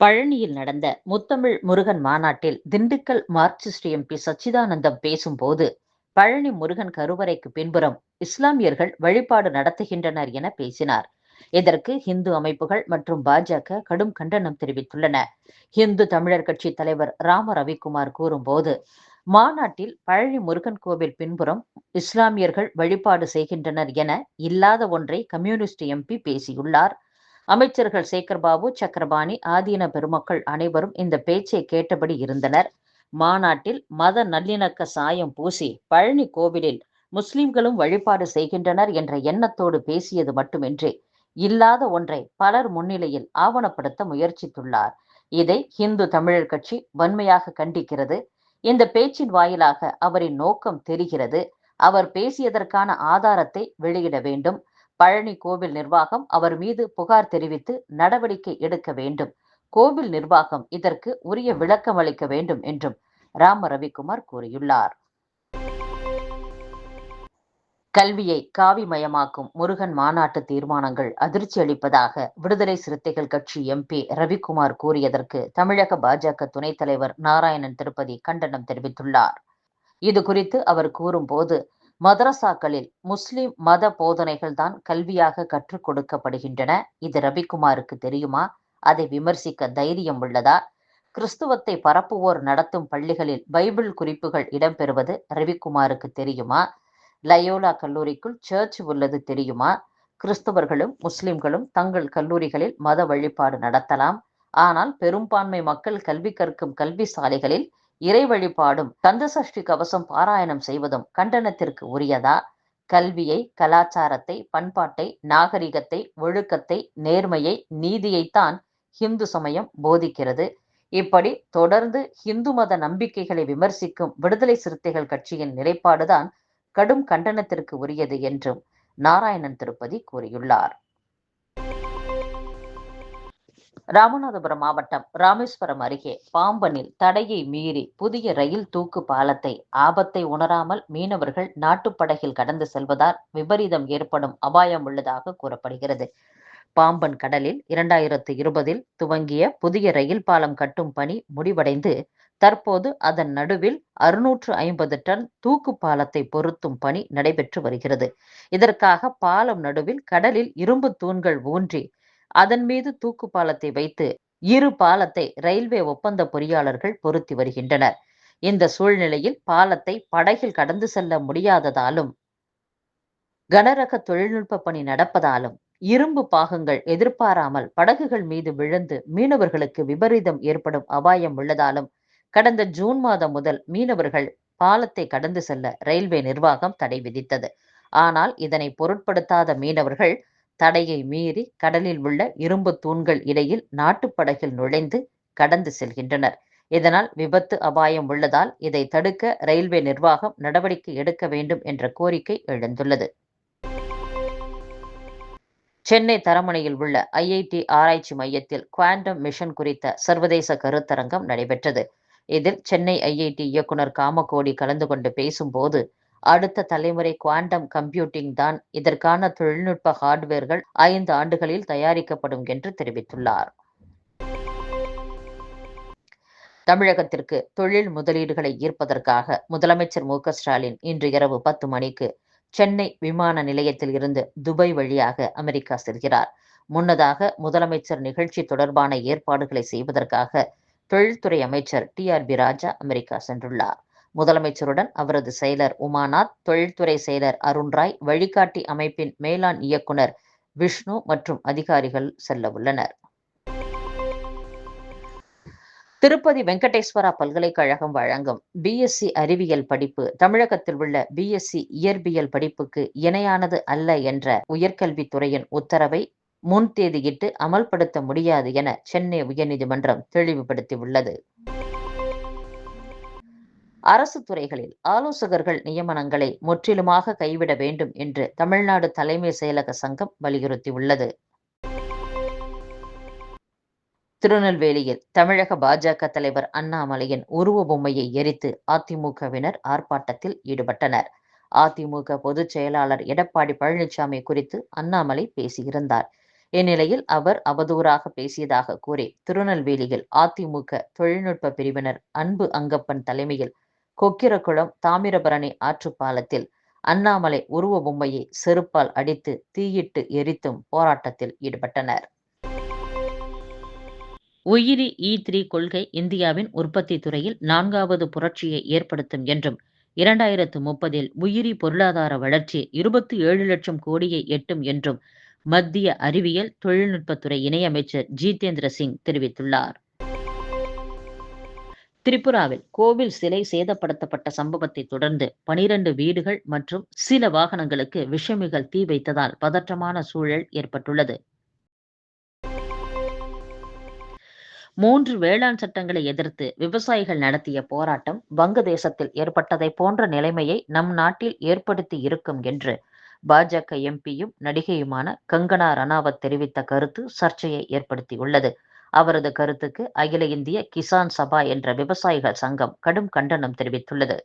பழனியில் நடந்த முத்தமிழ் முருகன் மாநாட்டில் திண்டுக்கல் மார்க்சிஸ்ட் எம்பி சச்சிதானந்தம் பேசும்போது பழனி முருகன் கருவறைக்கு பின்புறம் இஸ்லாமியர்கள் வழிபாடு நடத்துகின்றனர் என பேசினார். இதற்கு இந்து அமைப்புகள் மற்றும் பாஜக கடும் கண்டனம் தெரிவித்துள்ளன. இந்து தமிழர் கட்சி தலைவர் ராம ரவிக்குமார் கூறும்போது மாநாட்டில் பழனி முருகன் கோவில் பின்புறம் இஸ்லாமியர்கள் வழிபாடு செய்கின்றனர் என இல்லாத ஒன்றை கம்யூனிஸ்ட் எம்பி பேசியுள்ளார். அமைச்சர்கள் சேகர்பாபு சக்கரபாணி ஆதீன பெருமக்கள் அனைவரும் இந்த பேச்சை கேட்டபடி இருந்தனர். மாநாட்டில் மத நல்லிணக்க சாயம் பூசி பழனி கோவிலில் முஸ்லிம்களும் வழிபாடு செய்கின்றனர் என்ற எண்ணத்தோடு பேசியது மட்டுமின்றி இல்லாத ஒன்றை பலர் முன்னிலையில் ஆவணப்படுத்த முயற்சித்துள்ளார். இதை இந்து தமிழர் கட்சி வன்மையாக கண்டிக்கிறது. இந்த பேச்சின் வாயிலாக அவரின் நோக்கம் தெரிகிறது. அவர் பேசியதற்கான ஆதாரத்தை வெளியிட வேண்டும். பழனி கோவில் நிர்வாகம் அவர் மீது புகார் தெரிவித்து நடவடிக்கை எடுக்க வேண்டும். கோவில் நிர்வாகம் இதற்கு உரிய விளக்கம் அளிக்க வேண்டும் என்றும் ராம ரவிக்குமார் கூறியுள்ளார். கல்வியை காவிமயமாக்கும் முருகன் மாநாட்டு தீர்மானங்கள் அதிர்ச்சி அளிப்பதாக விடுதலை சிறுத்தைகள் கட்சி எம்பி ரவிக்குமார் கூறியதற்கு தமிழக பாஜக துணைத் தலைவர் நாராயணன் திருப்பதி கண்டனம் தெரிவித்துள்ளார். இது குறித்து அவர் கூறும்போது மதரசாக்களில் முஸ்லிம் மத போதனைகள் தான் கல்வியாக கற்றுக் கொடுக்கப்படுகின்றன. இது ரவிக்குமாருக்கு தெரியுமா? அதை விமர்சிக்க தைரியம் உள்ளதா? கிறிஸ்துவத்தை பரப்புவோர் நடத்தும் பள்ளிகளில் பைபிள் குறிப்புகள் இடம்பெறுவது ரவிக்குமாருக்கு தெரியுமா? லயோலா கல்லூரிக்குள் சர்ச் உள்ளது தெரியுமா? கிறிஸ்தவர்களும் முஸ்லிம்களும் தங்கள் கல்லூரிகளில் மத வழிபாடு நடத்தலாம். ஆனால் பெரும்பான்மை மக்கள் கல்வி கற்கும் கல்வி சாலைகளில் இறை வழிபாடும் கந்தசஷ்டி கவசம் பாராயணம் செய்வதும் கண்டனத்திற்கு உரியதா? கல்வியை கலாச்சாரத்தை பண்பாட்டை நாகரிகத்தை ஒழுக்கத்தை நேர்மையை நீதியைத்தான் ஹிந்து சமயம் போதிக்கிறது. இப்படி தொடர்ந்து ஹிந்து மத நம்பிக்கைகளை விமர்சிக்கும் விடுதலை சிறுத்தைகள் கட்சியின் நிலைப்பாடுதான் கடும் கண்டனத்திற்கு உரியது என்றும் நாராயணன் திருப்பதி கூறியுள்ளார். ராமநாதபுரம் மாவட்டம் ராமேஸ்வரம் அருகே பாம்பனில் தடையை மீறி புதிய ரயில் தூக்கு பாலத்தை ஆபத்தை உணராமல் மீனவர்கள் நாட்டுப்படகில் கடந்து செல்வதால் விபரீதம் ஏற்படும் அபாயம் உள்ளதாக கூறப்படுகிறது. பாம்பன் கடலில் இரண்டாயிரத்து இருபதில் துவங்கிய புதிய ரயில் பாலம் கட்டும் பணி முடிவடைந்து தற்போது அதன் நடுவில் அறுநூற்று ஐம்பது டன் தூக்கு பாலத்தை பொருத்தும் பணி நடைபெற்று வருகிறது. இதற்காக பாலம் நடுவில் கடலில் இரும்பு தூண்கள் ஊன்றி அதன் மீது தூக்கு பாலத்தை வைத்து இரு பாலத்தை ரயில்வே ஒப்பந்த பொறியாளர்கள் பொருத்தி வருகின்றனர். இந்த சூழ்நிலையில் பாலத்தை படகில் கடந்து செல்ல முடியாததாலும் கனரக தொழில்நுட்ப பணி நடப்பதாலும் இரும்பு பாகங்கள் எதிர்பாராமல் படகுகள் மீது விழுந்து மீனவர்களுக்கு விபரீதம் ஏற்படும் அபாயம் உள்ளதாலும் கடந்த ஜூன் மாதம் முதல் மீனவர்கள் பாலத்தை கடந்து செல்ல ரயில்வே நிர்வாகம் தடை விதித்தது. ஆனால் இதனை பொருட்படுத்தாத மீனவர்கள் தடையை மீறி கடலில் உள்ள இரும்பு தூண்கள் இடையில் நாட்டுப்படகில் நுழைந்து கடந்து செல்கின்றனர். இதனால் விபத்து அபாயம் உள்ளதால் இதை தடுக்க ரயில்வே நிர்வாகம் நடவடிக்கை எடுக்க வேண்டும் என்ற கோரிக்கை எழுந்துள்ளது. சென்னை தரமணையில் உள்ள ஐஐடி ஆராய்ச்சி மையத்தில் குவாண்டம் மிஷன் குறித்த சர்வதேச கருத்தரங்கம் நடைபெற்றது. இதில் சென்னை ஐஐடி இயக்குனர் காமகோடி கலந்து கொண்டு பேசும்போது அடுத்த தலைமுறை குவாண்டம் கம்ப்யூட்டிங் தான். இதற்கான தொழில்நுட்ப ஹார்ட்வேர்கள் ஐந்து ஆண்டுகளில் தயாரிக்கப்படும் என்று தெரிவித்துள்ளார். தமிழகத்திற்கு தொழில் முதலீடுகளை ஈர்ப்பதற்காக முதலமைச்சர் மு ஸ்டாலின் இன்று இரவு பத்து மணிக்கு சென்னை விமான நிலையத்தில் இருந்து துபாய் வழியாக அமெரிக்கா செல்கிறார். முன்னதாக முதலமைச்சர் நிகழ்ச்சி தொடர்பான ஏற்பாடுகளை செய்வதற்காக தொழில்துறை அமைச்சர் T R B Raja America சென்றுள்ளார். முதலமைச்சருடன் அவரது செயலர் உமாநாத் தொழில்துறை செயலர் அருண்ராய் வழிகாட்டி அமைப்பின் மேலாண் இயக்குனர் விஷ்ணு மற்றும் அதிகாரிகள் செல்ல உள்ளனர். திருப்பதி வெங்கடேஸ்வரா பல்கலைக்கழகம் வழங்கும் பிஎஸ்சி அறிவியல் படிப்பு தமிழகத்தில் உள்ள பிஎஸ்சி இயற்பியல் படிப்புக்கு இணையானது அல்ல என்ற உயர்கல்வித்துறையின் உத்தரவை முன் தேதியிட்டு அமல்படுத்த முடியாது என சென்னை உயர்நீதிமன்றம் தெளிவுபடுத்தியுள்ளது. அரசு துறைகளில் ஆலோசகர்கள் நியமனங்களை முற்றிலுமாக கைவிட வேண்டும் என்று தமிழ்நாடு தலைமை செயலக சங்கம் வலியுறுத்தியுள்ளது. திருநெல்வேலியில் தமிழக பாஜக தலைவர் அண்ணாமலையின் உருவ பொம்மையை எரித்து அதிமுகவினர் ஆர்ப்பாட்டத்தில் ஈடுபட்டனர். அதிமுக பொதுச் செயலாளர் எடப்பாடி பழனிசாமி குறித்து அண்ணாமலை பேசியிருந்தார். இந்நிலையில் அவர் அவதூறாக பேசியதாக கூறி திருநெல்வேலியில் அதிமுக தொழில்நுட்ப பிரிவினர் அன்பு அங்கப்பன் தலைமையில் கொக்கிரகுளம் தாமிரபரணி ஆற்றுப்பாலத்தில் அண்ணாமலை உருவ பொம்மையை செருப்பால் அடித்து தீயிட்டு எரித்தும் போராட்டத்தில் ஈடுபட்டனர். உயிரி இ த்ரீ கொள்கை இந்தியாவின் உற்பத்தி துறையில் நான்காவது புரட்சியை ஏற்படுத்தும் என்றும் இரண்டாயிரத்து முப்பதில் உயிரி பொருளாதார வளர்ச்சி இருபத்தி ஏழு லட்சம் கோடியை எட்டும் என்றும் மத்திய அறிவியல் தொழில்நுட்பத்துறை இணையமைச்சர் ஜிதேந்திர சிங் தெரிவித்துள்ளார். திரிபுராவில் கோவில் சிலை சேதப்படுத்தப்பட்ட சம்பவத்தை தொடர்ந்து பனிரண்டு வீடுகள் மற்றும் சில வாகனங்களுக்கு விஷமிகள் தீ வைத்ததால் பதற்றமான சூழல் ஏற்பட்டுள்ளது. மூன்று வேளாண் சட்டங்களை எதிர்த்து விவசாயிகள் நடத்திய போராட்டம் வங்கதேசத்தில் ஏற்பட்டதை போன்ற நிலைமையை நம் நாட்டில் ஏற்படுத்தி இருக்கும் என்று பாஜக எம்பியும் நடிகையுமான கங்கனா ரணாவத் தெரிவித்த கருத்து சர்ச்சையை ஏற்படுத்தியுள்ளது. அவரது கருத்துக்கு அகில இந்திய கிசான் சபா என்ற விவசாயிகள் சங்கம் கடும் கண்டனம் தெரிவித்துள்ளது